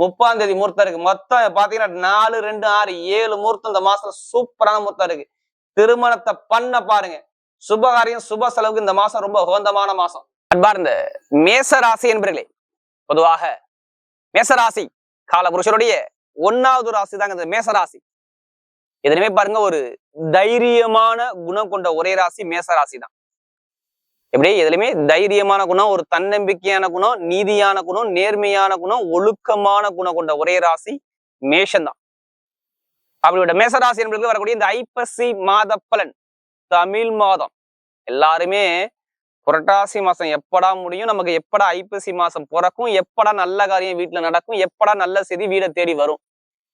முப்பாம் தேதி முகூர்த்தம் இருக்கு. மொத்தம் பாத்தீங்கன்னா நாலு ரெண்டு ஆறு ஏழு முகூர்த்தம் இந்த மாசம் சூப்பரான முகூர்த்தம் இருக்கு. திருமணத்தை பண்ண பாருங்க. சுபகாரியம் சுப செலவுக்கு இந்த மாசம் ரொம்ப உகந்தமான மாசம். அன்பார்ந்த மேச ராசி என்பர்களே பொதுவாக மேசராசி காலபுருஷருடைய ஒன்னாவது ராசி தாங்க இந்த மேசராசி. எதுலையுமே பாருங்க ஒரு தைரியமான குணம் கொண்ட ஒரே ராசி மேசராசி தான். எப்படி எதுலையுமே தைரியமான குணம் ஒரு தன்னம்பிக்கையான குணம் நீதியான குணம் நேர்மையான குணம் ஒழுக்கமான குணம் கொண்ட ஒரே ராசி மேஷந்தான் அப்படிப்பட்ட மேசராசி என்பது வரக்கூடிய இந்த ஐப்பசி மாத பலன் தமிழ் மாதம். எல்லாருமே புரட்டாசி மாசம் எப்படா முடியும் நமக்கு எப்படா ஐப்பசி மாசம் பிறக்கும் எப்படா நல்ல காரியம் வீட்டுல நடக்கும் எப்படா நல்ல செய்தி வீடை தேடி வரும்.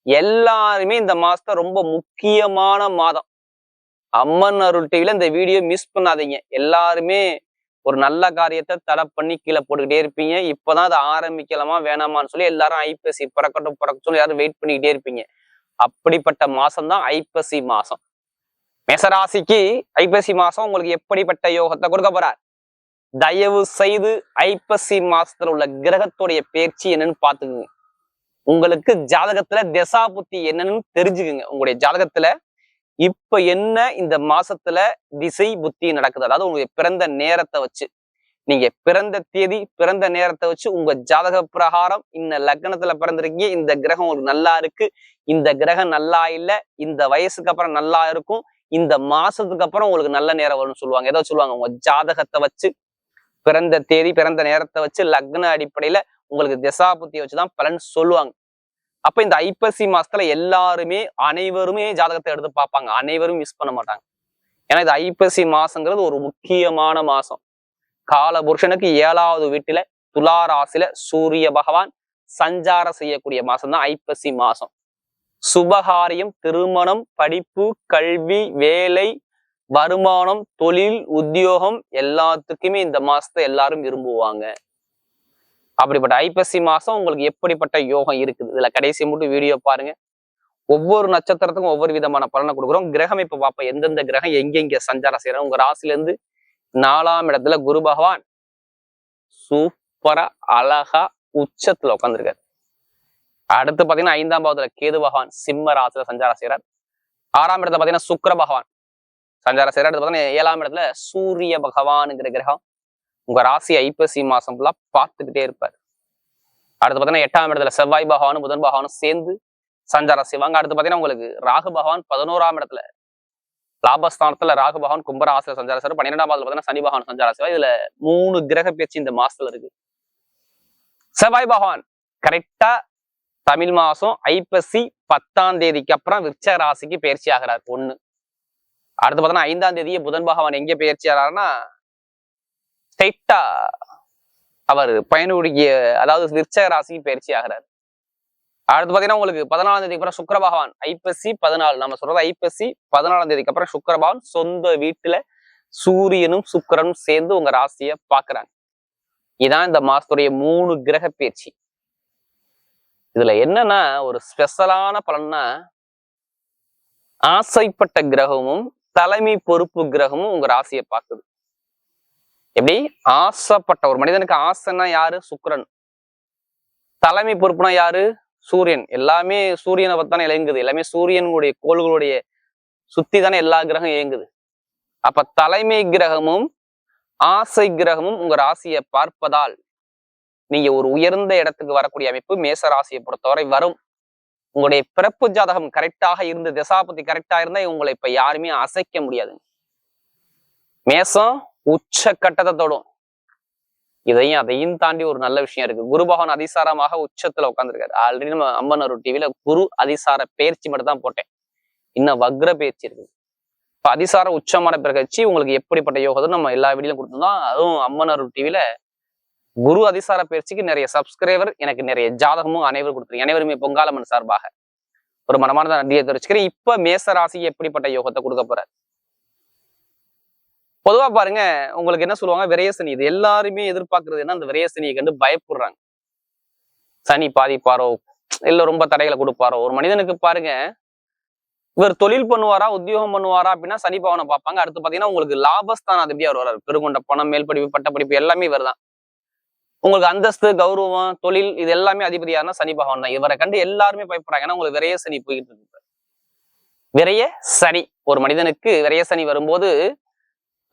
எல்லாருமே இந்த மாசத்தை ரொம்ப முக்கியமான மாதம். அம்மன் அருள் டிவில இந்த வீடியோ மிஸ் பண்ணாதீங்க. எல்லாருமே ஒரு நல்ல காரியத்தை தடை பண்ணி கீழே போட்டுக்கிட்டே இருப்பீங்க. இப்பதான் அதை ஆரம்பிக்கலாமா வேணாமான்னு சொல்லி எல்லாரும் ஐப்பசி பிறக்கட்டும் பிறக்க சொல்லி யாரும் வெயிட் பண்ணிக்கிட்டே இருப்பீங்க. அப்படிப்பட்ட மாசம் தான் ஐப்பசி மாசம். மேசராசிக்கு ஐப்பசி மாசம் உங்களுக்கு எப்படிப்பட்ட யோகத்தை கொடுக்க போறார்? தயவு செய்து ஐப்பசி மாசத்துல உள்ள கிரகத்துடைய பேச்சு என்னன்னு பாத்துக்குங்க உங்களுக்கு ஜாதகத்துல திசா புத்தி என்னன்னு தெரிஞ்சுக்குங்க. உங்களுடைய ஜாதகத்துல இப்ப என்ன இந்த மாசத்துல திசை புத்தி நடக்குது? அதாவது உங்களுடைய பிறந்த நேரத்தை வச்சு. நீங்க பிறந்த தேதி பிறந்த நேரத்தை வச்சு உங்க ஜாதக பிரகாரம் இந்த லக்னத்துல பிறந்திருக்கீங்க. இந்த கிரகம் உங்களுக்கு நல்லா இருக்கு. இந்த கிரகம் நல்லா இல்ல. இந்த வயசுக்கு அப்புறம் நல்லா இருக்கும். இந்த மாசத்துக்கு அப்புறம் உங்களுக்கு நல்ல நேரம் வரும்னு சொல்லுவாங்க. ஏதோ சொல்லுவாங்க. உங்க ஜாதகத்தை வச்சு பிறந்த தேதி பிறந்த நேரத்தை வச்சு லக்ன அடிப்படையில உங்களுக்கு திசா புத்தியை வச்சுதான் பலன் சொல்லுவாங்க. அப்ப இந்த ஐப்பசி மாசத்துல எல்லாருமே அனைவருமே ஜாதகத்தை எடுத்து பார்ப்பாங்க. அனைவரும் மிஸ் பண்ண மாட்டாங்க. ஏன்னா இது ஐப்பசி மாசங்கிறது ஒரு முக்கியமான மாசம். கால புருஷனுக்கு ஏழாவது வீட்டுல துலா ராசியில சூரிய பகவான் சஞ்சாரம் செய்யக்கூடிய மாசம் தான் ஐப்பசி மாசம். சுபகாரியம் திருமணம் படிப்பு கல்வி வேலை வருமானம் தொழில் உத்தியோகம் எல்லாத்துக்குமே இந்த மாசத்தை எல்லாரும் விரும்புவாங்க. அப்படிப்பட்ட ஐப்பசி மாசம் உங்களுக்கு எப்படிப்பட்ட யோகம் இருக்குது? இதுல கடைசி மட்டும் வீடியோ பாருங்க. ஒவ்வொரு நட்சத்திரத்துக்கும் ஒவ்வொரு விதமான பலனை கொடுக்குறோம். கிரகம் இப்ப பார்ப்போம் எந்தெந்த கிரகம் எங்கெங்க சஞ்சாரம் செய்யறோம் உங்க ராசில இருந்து நாலாம் இடத்துல குரு பகவான் சூப்பரா அழகா உச்சத்துல உட்காந்துருக்காரு அடுத்து பாத்தீங்கன்னா ஐந்தாம் பாவத்துல கேது பகவான் சிம்ம ராசியில சஞ்சாரம் செய்யறார். ஆறாம் இடத்துல பாத்தீங்கன்னா சுக்கர பகவான் சஞ்சாரம் செய்யறார். அடுத்து பாத்தீங்கன்னா ஏழாம் இடத்துல சூரிய பகவான்ங்கிற கிரகம் உங்க ராசி ஐப்பசி மாசம் ஃபுல்லா பார்த்துக்கிட்டே இருப்பார். அடுத்து பாத்தீங்கன்னா எட்டாம் இடத்துல செவ்வாய் பகவானும் புதன் பகவானும் சேர்ந்து சஞ்சாரம் செய்வாங்க. அடுத்து பாத்தீங்கன்னா உங்களுக்கு ராகு பகவான் பதினோராம் இடத்துல லாபஸ்தானத்துல ராகு பகவான் கும்பராசில சஞ்சாரம் செய்வார். பன்னிரெண்டாம் பாதத்துல பாத்தீங்கன்னா சனி பகவான் சஞ்சாரம் செய்வார். இதுல மூணு கிரக பேச்சு இந்த மாசத்துல இருக்கு. செவ்வாய் பகவான் கரெக்டா தமிழ் மாசம் ஐப்பசி பத்தாம் தேதிக்கு அப்புறம் விருச்ச ராசிக்கு பயிற்சி ஆகிறார். ஒண்ணு. அடுத்து பார்த்தோன்னா ஐந்தாம் தேதியே புதன் பகவான் எங்க பயிற்சி ஆகிறாருன்னா ஸ்ட்ரைட்டா அவர் பயனுடைய அதாவது விருச்சக ராசிக்கு பயிற்சி ஆகிறார். அடுத்து பாத்தீங்கன்னா உங்களுக்கு பதினாலாம் தேதிக்கு அப்புறம் சுக்கர பகவான் ஐப்பசி பதினாலு. நம்ம சொல்றது ஐப்பசி பதினாலாம் தேதிக்கு அப்புறம் சுக்கர பகவான் சொந்த வீட்டுல சூரியனும் சுக்கிரனும் சேர்ந்து உங்க ராசியை பாக்குறாங்க இதான் இந்த மாசத்துடைய மூணு கிரக பயிற்சி. இதுல என்னன்னா ஒரு ஸ்பெஷலான பலன்னா ஆசைப்பட்ட கிரகமும் தலைமை பொறுப்பு கிரகமும் உங்க ராசியை பார்க்குது. எப்படி? ஆசைப்பட்ட ஒரு மனிதனுக்கு ஆசைன்னா யாரு? சுக்கிரன். தலைமை பொறுப்புனா யாரு? சூரியன். எல்லாமே சூரியனை பத்தி தானே இயங்குது. எல்லாமே சூரியனுடைய கோள்களுடைய சுத்தி தானே எல்லா கிரகம் இயங்குது. அப்ப தலைமை கிரகமும் ஆசை கிரகமும் உங்க ராசியை பார்ப்பதால் நீங்க ஒரு உயர்ந்த இடத்துக்கு வரக்கூடிய அமைப்பு மேச ராசியை பொறுத்தவரை வரும். உங்களுடைய பிறப்பு ஜாதகம் கரெக்டாக இருந்து திசாபதி கரெக்டா இருந்தா உங்களை இப்ப யாருமே அசைக்க முடியாது. மேசம் உச்ச கட்டத்தை தொடும் இதையும் அதையும் தாண்டி ஒரு நல்ல விஷயம் இருக்கு. குரு பகவான் அதிசாரமாக உச்சத்துல உட்காந்துருக்காரு ஆல்ரெடி நம்ம அம்மன் ஒரு டிவில குரு அதிசார பயிற்சி மட்டும் தான் போட்டேன். இன்னும் வக்ர பயிற்சி இருக்கு. இப்ப அதிசார உச்சமான பிறகு உங்களுக்கு எப்படிப்பட்ட யோகத்தை நம்ம எல்லா வீடியோலும் கொடுத்துருந்தோம். அதுவும் அம்மன் அருள் டிவில குரு அதிசார பயிற்சிக்கு நிறைய சப்ஸ்கிரைபர் எனக்கு நிறைய ஜாதகமும் அனைவரும் கொடுத்துருங்க அனைவருமே பொங்காலம்மன் சார்பாக. ஒரு மனமான நன்றியை தெரிவிச்சுக்கிறேன். இப்ப மேச ராசி எப்படிப்பட்ட யோகத்தை கொடுக்க போறாரு பொதுவா பாருங்க உங்களுக்கு என்ன சொல்லுவாங்க? விரையசனி இது எல்லாருமே எதிர்பார்க்கறது என்ன? அந்த விரயசனியை கண்டு பயப்படுறாங்க. சனி பாதிப்பாரோ இல்லை ரொம்ப தடைகளை கொடுப்பாரோ ஒரு மனிதனுக்கு பாருங்க இவர் தொழில் பண்ணுவாரா உத்தியோகம் பண்ணுவாரா அப்படின்னா சனி பவனை பார்ப்பாங்க. அடுத்து பாத்தீங்கன்னா உங்களுக்கு லாபஸ்தான் அது எப்படியா வருவார் பெருங்கொண்ட பணம் மேல் படிப்பு பட்ட எல்லாமே வருதான் உங்களுக்கு அந்தஸ்து கௌரவம் தொழில் இது எல்லாமே அதிபதியாருன்னா சனி பகவான் தான் இவரை கண்டு எல்லாருமே பயப்படுறாங்க. ஏன்னா உங்களுக்கு விரைய சனி போயிட்டு இருக்கு. விரைய சனி. ஒரு மனிதனுக்கு விரைய சனி வரும்போது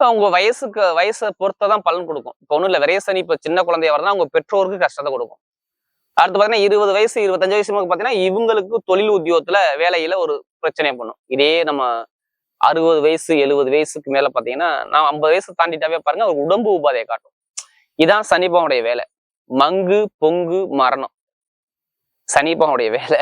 உங்க வயசுக்கு வயசை பொறுத்ததான் பலன் கொடுக்கும். இப்போ ஒன்றும் இல்லை விரைய சனி இப்போ சின்ன குழந்தைய வரதான் உங்க பெற்றோருக்கு கஷ்டத்தை கொடுக்கும். அடுத்து பாத்தீங்கன்னா இருபது வயசு இருபத்தஞ்சு வயசு பாத்தீங்கன்னா இவங்களுக்கு தொழில் உத்தியோகத்துல வேலையில ஒரு பிரச்சனையை பண்ணும். இதே நம்ம அறுபது வயசு எழுபது வயசுக்கு மேல பாத்தீங்கன்னா நான் ஐம்பது வயசு தாண்டிட்டாவே பாருங்க ஒரு உடம்பு உபாதையை காட்டும். இதான் சனிபவனுடைய வேலை. மங்கு பொங்கு மரணம். சனிபவனுடைய வேலை.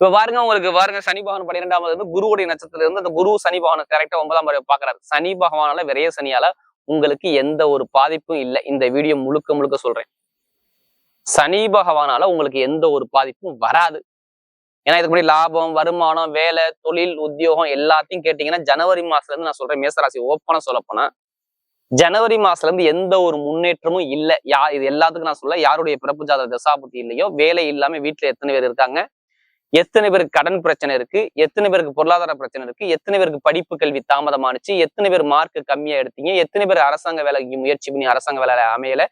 இப்ப பாருங்க உங்களுக்கு பாருங்க சனி பகவான் பன்னிரெண்டாவது வந்து குருவுடைய நட்சத்திரத்துல இருந்து அந்த குரு சனி பகவான் கரெக்டா ஒன்பதாம் முறை பாக்குறாரு சனி பகவானால விரைய சனியால உங்களுக்கு எந்த ஒரு பாதிப்பும் இல்லை. இந்த வீடியோ முழுக்க முழுக்க சொல்றேன். சனி பகவானால உங்களுக்கு எந்த ஒரு பாதிப்பும் வராது. ஏன்னா இதுக்கு முன்னாடி லாபம் வருமானம் வேலை தொழில் உத்தியோகம் எல்லாத்தையும் கேட்டீங்கன்னா ஜனவரி மாசத்துல இருந்து நான் சொல்றேன் மேசராசி ஓப்பனா சொல்ல போனா ஜனவரி மாசத்துல இருந்து எந்த ஒரு முன்னேற்றமும் இல்லை. யா இது எல்லாத்துக்கும் நான் சொல்ல யாருடைய பிறப்பு ஜாதக தசாபுத்தி இல்லையோ வேலை இல்லாம வீட்டுல எத்தனை பேர் இருக்காங்க? எத்தனை பேருக்கு கடன் பிரச்சனை இருக்கு? எத்தனை பேருக்கு பொருளாதார பிரச்சனை இருக்கு? எத்தனை பேருக்கு படிப்பு கல்வி தாமதமானுச்சு எத்தனை பேர் மார்க் கம்மியா எடுத்தீங்க? எத்தனை பேர் அரசாங்க வேலைக்கு முயற்சி பண்ணி அரசாங்க வேலை அமையல?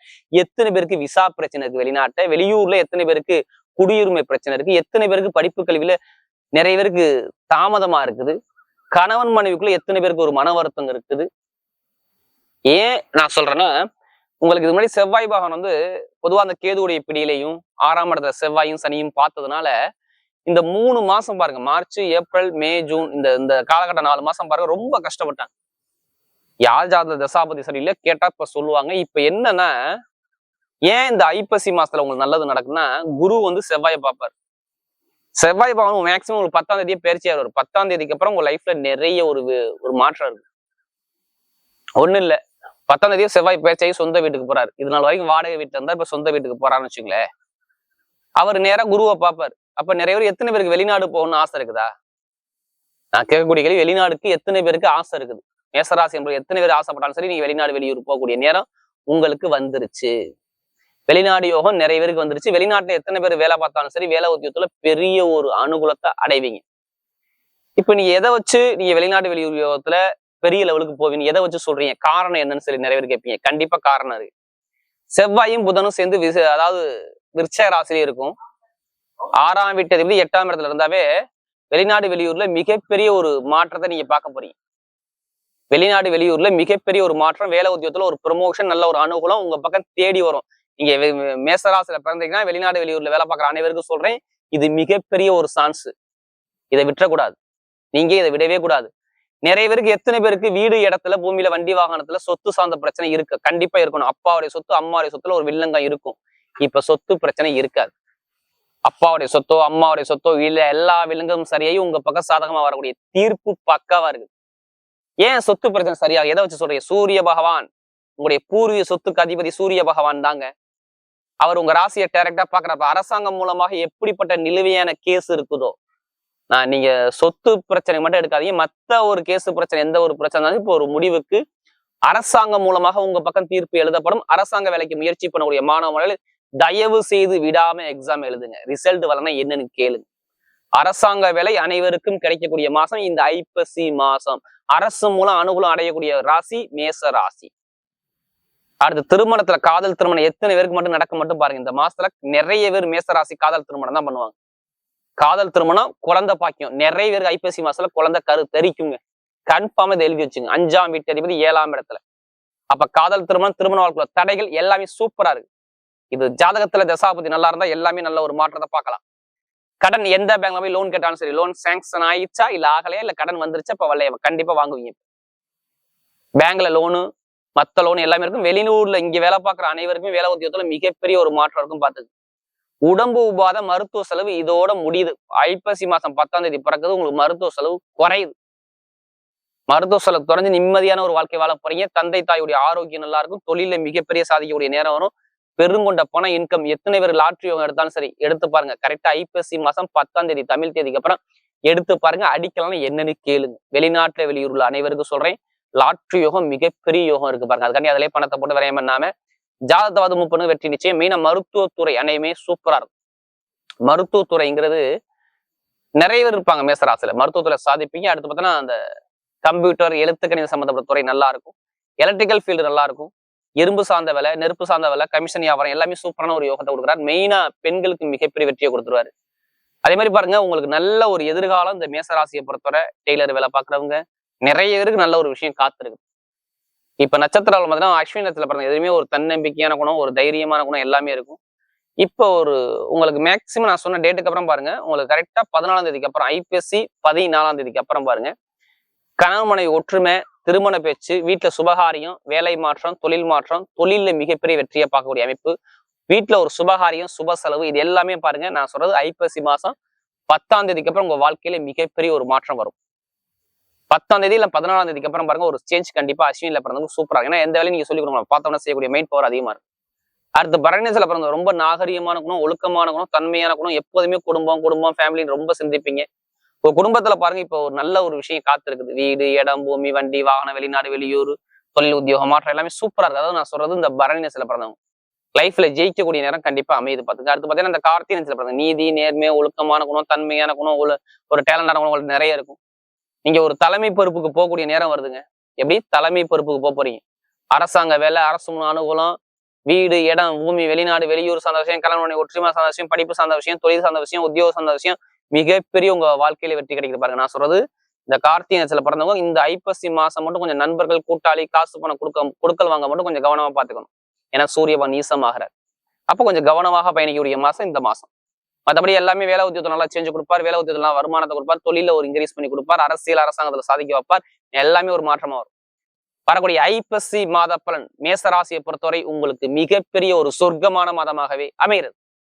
எத்தனை பேருக்கு விசா பிரச்சனை இருக்கு வெளிநாட்டை வெளியூர்ல எத்தனை பேருக்கு குடியுரிமை பிரச்சனை இருக்கு? எத்தனை பேருக்கு படிப்பு கல்வியில நிறைய பேருக்கு தாமதமா இருக்குது? கணவன் மனைவிக்குள்ள எத்தனை பேருக்கு ஒரு மன வருத்தம் இருக்குது? ஏன் நான் சொல்றேன்னா உங்களுக்கு இது முன்னாடி செவ்வாய் பாகன் வந்து பொதுவா அந்த கேதுடைய பிடியிலையும் ஆறாம் இடத்துல செவ்வாயும் சனியும் பார்த்ததுனால இந்த மூணு மாசம் பாருங்க மார்ச் ஏப்ரல் மே ஜூன் இந்த இந்த காலகட்ட நாலு மாசம் பாருங்க ரொம்ப கஷ்டப்பட்டாங்க யார் ஜாத தசாபதி சரியில்லை கேட்டா இப்ப சொல்லுவாங்க. இப்ப என்னன்னா ஏன் இந்த ஐப்பசி மாசத்துல உங்களுக்கு நல்லது நடக்குன்னா குரு வந்து செவ்வாயை பார்ப்பார். செவ்வாய் பகவான் மேக்சிமம் ஒரு பத்தாம் தேதியே பயிற்சியார் ஒரு பத்தாம் தேதிக்கு அப்புறம் உங்க லைஃப்ல நிறைய ஒரு ஒரு மாற்றம் இருக்கு. ஒண்ணு இல்ல. பத்தாம் தேதியே செவ்வாய் பயிற்சியாகி சொந்த வீட்டுக்கு போறாரு. இது நாள் வரைக்கும் வாடகை வீட்டுல இருந்தா இப்ப சொந்த வீட்டுக்கு போறான்னு வச்சுங்களேன். அவர் நேரா குருவை பார்ப்பாரு. அப்ப நிறைய பேர் எத்தனை பேருக்கு வெளிநாடு போகணும்னு ஆசை இருக்குதா? நான் கேட்கக்கூடிய கேள்வி வெளிநாடுக்கு எத்தனை பேருக்கு ஆசை இருக்குது? மேசராசி என்பது எத்தனை பேர் ஆசைப்பட்டாலும் சரி நீங்க வெளிநாடு வெளியூர் போகக்கூடிய நேரம் உங்களுக்கு வந்துருச்சு. வெளிநாடு யோகம் நிறைய பேருக்கு வந்துருச்சு. வெளிநாட்டுல எத்தனை பேர் வேலை பார்த்தாலும் சரி வேலை உத்தியோகத்துல பெரிய ஒரு அனுகூலத்தை அடைவீங்க. இப்ப நீங்க எதை வச்சு நீங்க வெளிநாடு வெளியூர் யோகத்துல பெரிய லெவலுக்கு போவீங்க? எதை வச்சு சொல்றீங்க? காரணம் என்னன்னு சொல்லி நிறைய பேர் கேட்பீங்க. கண்டிப்பா காரணம் இருக்கு. செவ்வாயும் புதனும் சேர்ந்து விச அதாவது விருச்சக ராசிலே இருக்கும். ஆறாம் வீட்டு எட்டாம் இடத்துல இருந்தாவே வெளிநாடு வெளியூர்ல மிகப்பெரிய ஒரு மாற்றத்தை நீங்க பார்க்க போறீங்க. வெளிநாடு வெளியூர்ல மிகப்பெரிய ஒரு மாற்றம் வேலை உத்தியோகத்துல ஒரு ப்ரொமோஷன் நல்ல ஒரு அனுகூலம் உங்க பக்கம் தேடி வரும். நீங்க மேசராசில பிறந்தீங்கன்னா வெளிநாடு வெளியூர்ல வேலை பார்க்குற அனைவருக்கும் சொல்றேன் இது மிகப்பெரிய ஒரு சான்ஸ் இதை விட்டுறக்கூடாது. நீங்க இதை விடவே கூடாது. நிறைய பேருக்கு எத்தனை பேருக்கு வீடு இடத்துல பூமியில வண்டி வாகனத்துல சொத்து சார்ந்த பிரச்சனை இருக்கு. கண்டிப்பா இருக்கணும். அப்பாவுடைய சொத்து அம்மாவுடைய சொத்துல ஒரு வில்லங்கம் இருக்கும். இப்ப சொத்து பிரச்சனை இருக்காது. அப்பாவுடைய சொத்தோ அம்மாவுடைய சொத்தோ இல்ல எல்லா விலங்கும் சரியாயும் உங்க பக்கம் சாதகமா வரக்கூடிய தீர்ப்பு பக்காவா இருக்கு ஏன் சொத்து பிரச்சனை சரியா எதை வச்சு சொல்றீங்க? சூரிய பகவான். உங்களுடைய பூர்வீக சொத்துக்கு அதிபதி சூரிய பகவான் தாங்க. அவர் உங்க ராசியை டைரக்டா பாக்குறப்ப அரசாங்கம் மூலமாக எப்படிப்பட்ட நிலுவையான கேஸ் இருக்குதோ நான் நீங்க சொத்து பிரச்சனை மட்டும் எடுக்காதீங்க. மத்த ஒரு கேஸ் பிரச்சனை எந்த ஒரு பிரச்சனை இருந்தாலும் இப்போ ஒரு முடிவுக்கு அரசாங்கம் மூலமாக உங்க பக்கம் தீர்ப்பு எழுதப்படும். அரசாங்க வேலைக்கு முயற்சி பண்ணக்கூடிய மாணவர்கள் தயவு செய்து விடாம எக்ஸாம் எழுதுங்க. ரிசல்ட் வரலன்னா என்னன்னு கேளுங்க. அரசாங்க வேலை அனைவருக்கும் கிடைக்கக்கூடிய மாசம் இந்த ஐப்பசி மாசம். அரசு மூலம் அனுகூலம் அடையக்கூடிய ராசி மேச ராசி. அடுத்து திருமணத்துல காதல் திருமணம் எத்தனை பேருக்கு மட்டும் நடக்க மட்டும் பாருங்க. இந்த மாசத்துல நிறைய பேர் மேச ராசி காதல் திருமணம் தான் பண்ணுவாங்க. காதல் திருமணம் குழந்தை பாக்கியம். நிறைய பேருக்கு ஐப்பசி மாசத்துல குழந்தை கரு தெரிக்குங்க. கன்ஃபார்ம் இதை எழுதி வச்சுங்க. அஞ்சாம் வீட்டு அதிபதி ஏழாம் இடத்துல. அப்ப காதல் திருமணம் திருமண வாழ்க்கையில தடைகள் எல்லாமே சூப்பரா இருக்கு. இது ஜாதகத்துல தசாபதி நல்லா இருந்தா எல்லாமே நல்ல ஒரு மாற்றத்தை பார்க்கலாம். கடன் எந்த பேங்க்ல போய் லோன் கேட்டாலும் சரி லோன் சாங்ஷன் ஆயிடுச்சா இல்ல ஆகலையா? இல்ல கடன் வந்துருச்சா? இப்ப வரலையா கண்டிப்பா வாங்குவீங்க. பேங்க்ல லோனு மத்த லோன் எல்லாமே இருக்கும். வெளியூர்ல இங்க வேலை பார்க்குற அனைவருக்குமே வேலை உத்தியோகத்துல மிகப்பெரிய ஒரு மாற்றம் இருக்கும் பார்த்துக்கு உடம்பு உபாத மருத்துவ செலவு இதோட முடியுது. ஐப்பசி மாசம் பத்தாம் தேதி பிறக்குது உங்களுக்கு மருத்துவ செலவு குறையுது. மருத்துவ செலவு குறைஞ்சு நிம்மதியான ஒரு வாழ்க்கை வாழ போறீங்க. தந்தை தாயுடைய ஆரோக்கியம் நல்லா இருக்கும். தொழில மிகப்பெரிய சாதிக்கக்கூடிய நேரம் வரும். பெருங்கொண்ட பண இன்கம் எத்தனை பேர் லாட்ரி எடுத்தாலும் சரி எடுத்து பாருங்க. கரெக்டா ஐப்பசி மாசம் பத்தாம் தேதி தமிழ் தேதிக்கு அப்புறம் எடுத்து பாருங்க. அடிக்கலாம் என்னன்னு கேளுங்க. வெளிநாட்டுல வெளியூர்ல அனைவருக்கும் சொல்றேன். லாட்ரி யோகம் மிகப்பெரிய யோகம் இருக்கு பாருங்க. அதுக்காண்டி அதிலே பணத்தை போட்டு விரையம் பண்ணாம ஜாதகவாத முப்பனு வெற்றி நிச்சயம். மெயினா மருத்துவத்துறை அனையுமே சூப்பரா இருக்கும். மருத்துவத்துறைங்கிறது நிறைய பேர் இருப்பாங்க மேசராசில மருத்துவத்துறை சாதிப்பீங்க. அடுத்து பார்த்தோன்னா அந்த கம்ப்யூட்டர் எழுத்துக்கணித சம்பந்தப்பட்ட துறை நல்லா இருக்கும். எலக்ட்ரிக்கல் ஃபீல்டு நல்லா இருக்கும். இரும்பு சார்ந்த வேலை நெருப்பு சார்ந்த வேலை கமிஷன் வியாபாரம் எல்லாமே சூப்பரான ஒரு யோகத்தை கொடுக்குறாரு. மெயினா பெண்களுக்கு மிகப்பெரிய வெற்றியை கொடுத்துருவாரு. அதே மாதிரி பாருங்க உங்களுக்கு நல்ல ஒரு எதிர்காலம் இந்த மேசராசியை பொறுத்தவரை டெய்லர் வேலை பார்க்குறவங்க. நிறைய பேருக்கு நல்ல ஒரு விஷயம் காத்திருக்கு. இப்ப நட்சத்திரம் பார்த்தீங்கன்னா அஸ்வினி நட்சத்திரம் பிறந்த எதுவுமே ஒரு தன்னம்பிக்கையான குணம் ஒரு தைரியமான குணம் எல்லாமே இருக்கும். இப்போ ஒரு உங்களுக்கு மேக்சிமம் நான் சொன்ன டேட்டுக்கு அப்புறம் பாருங்க உங்களுக்கு கரெக்டா பதினாலாம் தேதிக்கு அப்புறம் ஐபிஎஸ்சி பதினாலாம் தேதிக்கு அப்புறம் பாருங்க. கணவன் மனைவி ஒற்றுமை திருமண பேச்சு வீட்டுல சுபகாரியம் வேலை மாற்றம் தொழில் மாற்றம் தொழில மிகப்பெரிய வெற்றியை பார்க்கக்கூடிய அமைப்பு. வீட்டுல ஒரு சுபகாரியம் சுப செலவு இது எல்லாமே பாருங்க. நான் சொல்றது ஐப்பசி மாசம் பத்தாம் தேதிக்கு அப்புறம் உங்க வாழ்க்கையில மிகப்பெரிய ஒரு மாற்றம் வரும். பத்தாம் தேதி இல்ல பதினாலாம் தேதிக்கு அப்புறம் பாருங்க ஒரு சேஞ்ச் கண்டிப்பா அஸ்வினில பிறந்தவங்க சூப்பரா ஏன்னா எந்த வேலையும் நீங்க சொல்லி கொடுங்க பார்த்தோம்னா செய்யக்கூடிய மைண்ட் பவர் அதிகமா இருக்கும் அடுத்து பரணிசில பிறந்த ரொம்ப நாகரிகமான குணம் ஒழுக்கமான குணம் தன்மையான குணம் எப்போதுமே குடும்பம் குடும்பம் ஃபேமிலின்னு ரொம்ப சிந்திப்பீங்க. இப்போ குடும்பத்துல பாருங்க இப்போ ஒரு நல்ல ஒரு விஷயம் காத்திருக்குது. வீடு இடம் பூமி வண்டி வாகனம் வெளிநாடு வெளியூர் தொழில் உத்தியோகம் மாற்றம் எல்லாமே சூப்பரா இருக்கு. அதாவது நான் சொல்றது இந்த பரணிசில பிறந்தவங்க. லைஃப்ல ஜெயிக்கக்கூடிய நேரம் கண்டிப்பா அமையுது பாத்துங்க அடுத்து பாத்தீங்கன்னா இந்த கார்த்திகை பிறந்த நீதி நேர்மை ஒழுக்கமான குணம் தன்மையான குணம் ஒரு டேலண்டான குணம் உங்களுக்கு நிறைய இருக்கும். நீங்க ஒரு தலைமை பொறுப்புக்கு போகக்கூடிய நேரம் வருதுங்க. எப்படி? தலைமை பொறுப்புக்கு போக போறீங்க. அரசாங்க வேலை அரசு அனுகூலம் வீடு இடம் பூமி வெளிநாடு வெளியூர் சார்ந்த விஷயம் கல்யாணம் ஒற்றுமை சார்ந்த விஷயம் படிப்பு சார்ந்த விஷயம் தொழில் சார்ந்த விஷயம் உத்தியோக சார்ந்த விஷயம் மிகப்பெரிய உங்க வாழ்க்கையில வெற்றி கிடைக்குது பாருங்க. நான் சொல்றது இந்த கார்த்திகை நேரத்துல பிறந்தவங்க இந்த ஐப்பசி மாசம் மட்டும் கொஞ்சம் நண்பர்கள் கூட்டாளி காசு பணம் கொடுக்க கொடுக்கல் வாங்க மட்டும் கொஞ்சம் கவனமா பாத்துக்கணும் ஏன்னா சூரியபன் நீசமாகிறார். அப்ப கொஞ்சம் கவனமாக பயணிக்கக்கூடிய மாசம் இந்த மாசம். மற்றபடி எல்லாமே வேலை உத்தியோகம் நல்லா செஞ்சு கொடுப்பார். வேலை உத்தியோகத்தில் வருமானத்தை கொடுப்பார். தொழில ஒரு இன்க்ரீஸ் பண்ணி கொடுப்பார். அரசியல் அரசாங்கத்துல சாதிக்க வைப்பார். எல்லாமே ஒரு மாற்றமா வரும். வரக்கூடிய ஐப்பசி மாத பலன் மேசராசியை பொறுத்தவரை உங்களுக்கு மிகப்பெரிய ஒரு சொர்க்கமான மாதமாகவே அமைகிறது.